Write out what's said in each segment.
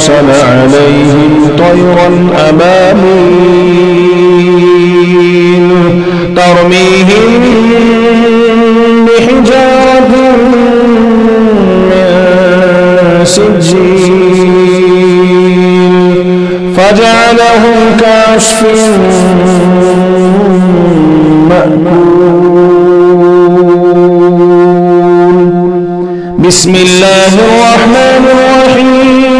وأرسل عليهم طيرا أبابيل ترميهم بحجارة من سجيل. فجعلهم كعصف مأكول. بسم الله الرحمن الرحيم.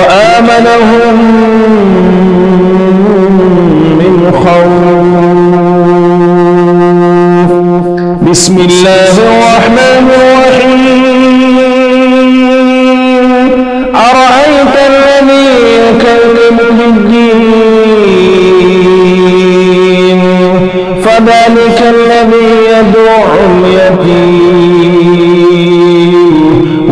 وآمنهم من خوف. بسم الله الرحمن الرحيم. أرأيت الذي يكذب بالدين فذلك الذي يدعو اليتيم.